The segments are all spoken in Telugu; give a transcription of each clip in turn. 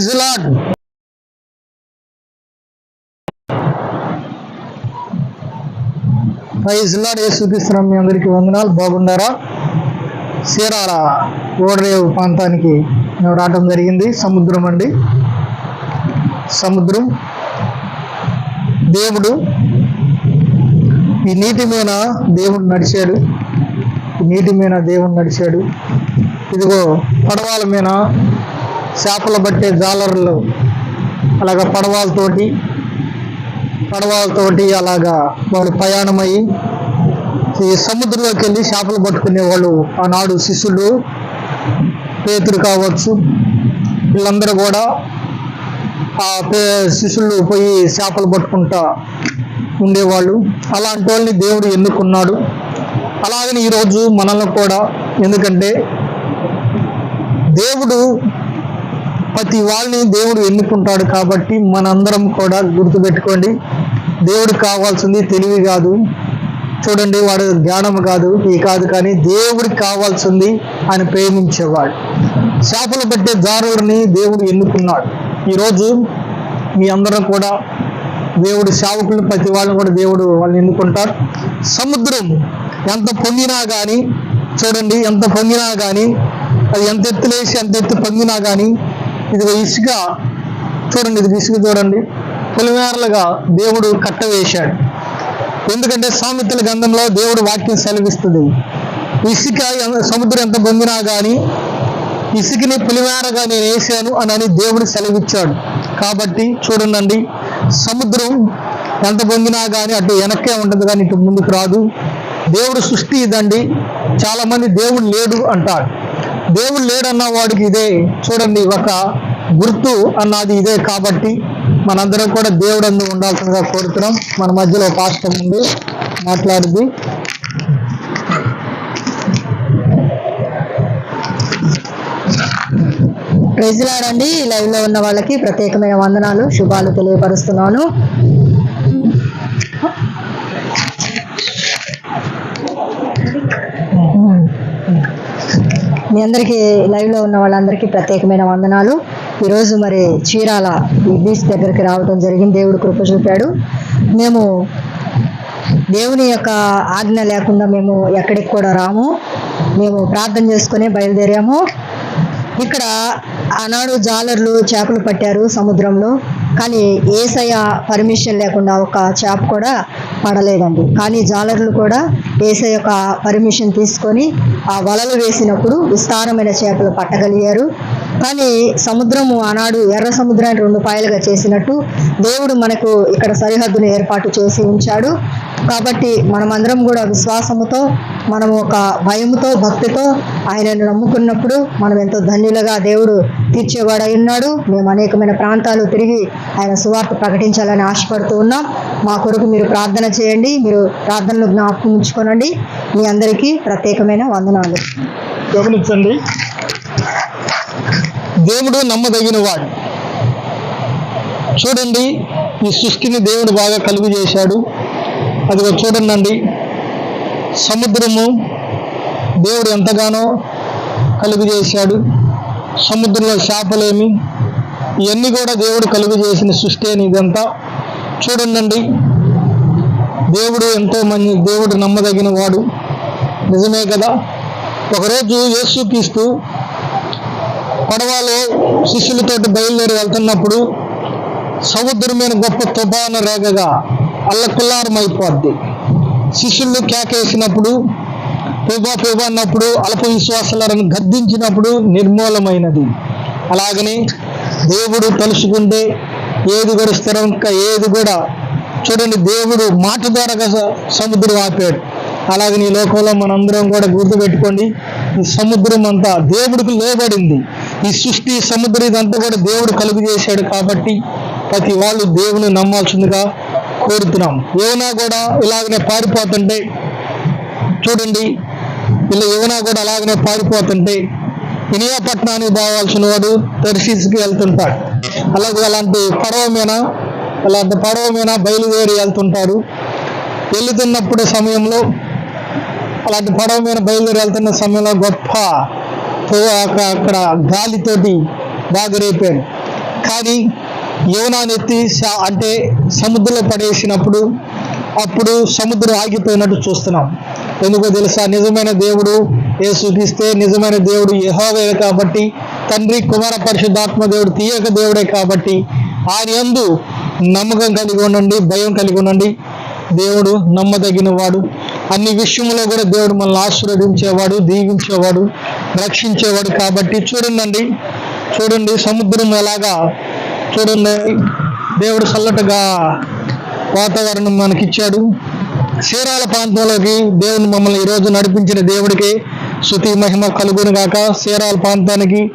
ప్రైజ్ లాడ్ ప్రైజ్ లాడ్ యేసుక్రీస్తున్నాం మీ అందరికీ వందనాలు. బాగున్నారా? సీరాల ఓడరేవు ప్రాంతానికి మేము రావడం జరిగింది. సముద్రం అండి. సముద్రం. దేవుడు ఈ నీటి మీద దేవుడు నడిచాడు. ఈ నీటి మీద దేవుడు నడిచాడు. ఇదిగో పడవల మీద చేపలు పట్టే జాలర్లు అలాగ పడవలతోటి పడవలతోటి అలాగా వాళ్ళు ప్రయాణమయ్యి ఈ సముద్రంలోకి వెళ్ళి చేపలు పట్టుకునే వాళ్ళు ఆనాడు శిష్యులు పేతురు కావచ్చు వీళ్ళందరూ కూడా ఆ పే శిష్యులు పోయి చేపలు పట్టుకుంటా ఉండేవాళ్ళు. అలాంటి వాళ్ళని దేవుడు ఎన్నుకున్నాడు. అలాగని ఈరోజు మనల్ని కూడా ఎందుకంటే దేవుడు ప్రతి వాళ్ళని దేవుడు ఎన్నుకుంటాడు కాబట్టి మనందరం కూడా గుర్తుపెట్టుకోండి. దేవుడు కావాల్సింది తెలివి కాదు. చూడండి వాడు జ్ఞానం కాదు ఈ కాదు కానీ దేవుడికి కావాల్సింది ఆయన ప్రేమించేవాడు. చేపలు పట్టే దారుడిని దేవుడు ఎన్నుకున్నాడు. ఈరోజు మీ అందరం కూడా దేవుడు సేవకులు ప్రతి వాళ్ళని కూడా దేవుడు వాళ్ళని ఎన్నుకుంటారు. సముద్రం ఎంత పొంగినా కానీ చూడండి ఎంత పొంగినా కానీ అది ఎంత ఎత్తులేసి ఎంత ఎత్తు పొంగినా కానీ ఇది ఇసుక. చూడండి ఇది ఇసుక చూడండి. పులిమేరలుగా దేవుడు కట్ట వేశాడు ఎందుకంటే సామెతల గంధంలో దేవుడు వాక్యం సెలవిస్తుంది. ఇసుక సముద్రం ఎంత పొందినా కానీ ఇసుకని పులిమేరగా నేను వేసాను అని అని దేవుడు సెలవిచ్చాడు. కాబట్టి చూడండి సముద్రం ఎంత పొందినా కానీ అటు వెనక్కే ఉంటుంది కానీ ఇటు ముందుకు రాదు. దేవుడు సృష్టి ఇదండి. చాలామంది దేవుడు లేడు అంటాడు దేవుడు లేడన్న వాడికి ఇదే చూడండి ఒక గుర్తు అన్నది ఇదే కాబట్టి మనందరం కూడా దేవుడు అందు ఉండాల్సిందిగా కోరుతున్నాం. మన మధ్యలో పాస్టర్ ఉంది మాట్లాడింది ప్రెజలాడండి లైవ్లో ఉన్న వాళ్ళకి ప్రత్యేకమైన వందనాలు శుభాలు తెలియపరుస్తున్నాను. మీ అందరికీ లైవ్లో ఉన్న వాళ్ళందరికీ ప్రత్యేకమైన వందనాలు. ఈరోజు మరి చీరాల ఈ బీచ్ దగ్గరికి రావడం జరిగింది. దేవుడు కృప చూపాడు. మేము దేవుని యొక్క ఆజ్ఞ లేకుండా మేము ఎక్కడికి కూడా రాము. మేము ప్రార్థన చేసుకుని బయలుదేరాము. ఇక్కడ ఆనాడు జాలర్లు చేపలు పట్టారు సముద్రంలో. కానీ ఏసయ్య పర్మిషన్ లేకుండా ఒక చేప కూడా పడలేదండి. కానీ జాలర్లు కూడా ఏసయ్య యొక్క పర్మిషన్ తీసుకొని ఆ వలలు వేసినప్పుడు విస్తారమైన చేపలు పట్టగలిగారు. కానీ సముద్రము ఆనాడు ఎర్ర సముద్రాన్ని రెండు పాయలుగా చేసినట్టు దేవుడు మనకు ఇక్కడ సరిహద్దును ఏర్పాటు చేసి ఉంచాడు. కాబట్టి మనమందరం కూడా విశ్వాసముతో మనం ఒక భయముతో భక్తితో ఆయనను నమ్ముకున్నప్పుడు మనం ఎంతో ధన్యులుగా దేవుడు తీర్చేవాడై ఉన్నాడు. మేము అనేకమైన ప్రాంతాలు తిరిగి ఆయన సువార్త ప్రకటించాలని ఆశపడుతూ ఉన్నాం. మా కొరకు మీరు ప్రార్థన చేయండి. మీరు ప్రార్థనలు జ్ఞాపకం ఉంచుకోనండి. మీ అందరికీ ప్రత్యేకమైన వందనాలు. గమనించండి. దేవుడు నమ్మదగిన వాడు చూడండి ఈ సృష్టిని దేవుడు బాగా కలుగు చేశాడు. అదిగో చూడండి సముద్రము దేవుడు ఎంతగానో కలుగు చేశాడు. సముద్రంలో చేపలేమి ఇవన్నీ కూడా దేవుడు కలుగు చేసిన సృష్టి అని ఇదంతా. చూడండి దేవుడు ఎంతో మంది దేవుడు నమ్మదగిన వాడు. నిజమే కదా? ఒకరోజు యేసుక్రీస్తు పడవలో శిష్యులతోటి బయలుదేరి వెళ్తున్నప్పుడు సముద్రం మీద గొప్ప తుఫాను రేగగా అల్లకుల్లారం అయిపోద్ది శిష్యులు కేకేసినప్పుడు పూబా పూబా అన్నప్పుడు అల్ప విశ్వాసాలను గద్దించినప్పుడు నిర్మూలమైనది. అలాగని దేవుడు తలుసుకుంటే ఏది కూడా స్థిరం ఇంకా ఏది కూడా చూడండి దేవుడు మాట ద్వారా సముద్రం ఆపాడు. అలాగే ఈ లోకంలో మనందరం కూడా గుర్తుపెట్టుకోండి ఈ సముద్రం అంతా దేవుడికి లోబడింది. ఈ సృష్టి సముద్రం ఇదంతా కూడా దేవుడు కలుగు చేశాడు కాబట్టి ప్రతి వాళ్ళు దేవుని నమ్మాల్సిందిగా కోరుతున్నాం. ఏమైనా కూడా ఇలాగనే పారిపోతుంటే చూడండి ఇలా ఏమైనా కూడా అలాగనే పారిపోతుంటే ఇనియాపట్నానికి పోవాల్సిన వాడు తెరసీస్కి వెళ్తుంటాడు. అలాగే అలాంటి పడవ మీద అలాంటి పడవ మీద బయలుదేరి వెళ్తుంటారు వెళుతున్నప్పుడు సమయంలో అలాంటి పడవ మీద బయలుదేరి వెళ్తున్న సమయంలో గొప్ప అక్కడ గాలితోటి బాగా రేపాడు కానీ యోనానెత్తి స- అంటే సముద్రంలో పడేసినప్పుడు అప్పుడు సముద్రం ఆగిపోయినట్టు చూస్తున్నాం. ఎందుకో తెలుసా? నిజమైన దేవుడు యేసుక్రీస్తే నిజమైన దేవుడు యహోవే కాబట్టి తండ్రి కుమార పరిశుద్ధాత్మ దేవుడు తీయక దేవుడే కాబట్టి ఆయన ఎందు నమ్మకం కలిగి ఉండండి భయం కలిగి ఉండండి. దేవుడు నమ్మదగిన వాడు అన్ని విషయంలో కూడా దేవుడు మనల్ని ఆశీర్వదించేవాడు దీవించేవాడు రక్షించేవాడు కాబట్టి చూడండి చూడండి సముద్రం ఎలాగా చూడండి. దేవుడు చల్లటగా వాతావరణం మనకిచ్చాడు. చీరాల ప్రాంతంలోకి దేవుని మమ్మల్ని ఈరోజు నడిపించిన దేవుడికి శృతి మహిమ కలుగును గాక. చీరాల ప్రాంతానికి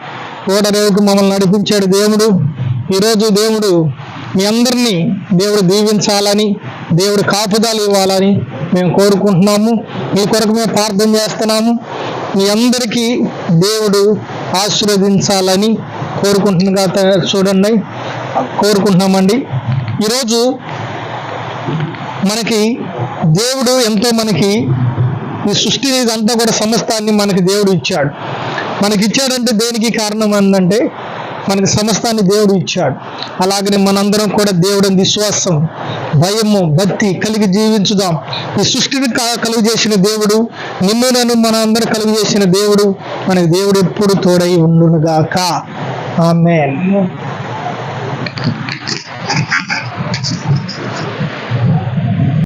ఓడరేవుకు మమ్మల్ని నడిపించాడు దేవుడు. ఈరోజు దేవుడు మీ అందరినీ దేవుడు దీవించాలని దేవుడు కాపుదాలు ఇవ్వాలని మేము కోరుకుంటున్నాము. మీ కొరకు మేము ప్రార్థన చేస్తున్నాము. మీ అందరికీ దేవుడు ఆశీర్వదించాలని కోరుకుంటున్నా చూడండి. కోరుకుంటున్నామండి. ఈరోజు మనకి దేవుడు ఎంతో మనకి ఈ సృష్టిని ఇదంతా కూడా సమస్తాన్ని మనకి దేవుడు ఇచ్చాడు. మనకి ఇచ్చాడంటే దేనికి కారణం ఏంటంటే మనకి సమస్తాన్ని దేవుడు ఇచ్చాడు. అలాగనే మనందరం కూడా దేవుడు విశ్వాసం భయము భక్తి కలిగి జీవించుదాం. ఈ సృష్టిని కలుగు చేసిన దేవుడు నిన్ను నన్ను మన అందరం కలుగు చేసిన దేవుడు మనకి దేవుడు ఎప్పుడు తోడై ఉండునుగాక. ఆమె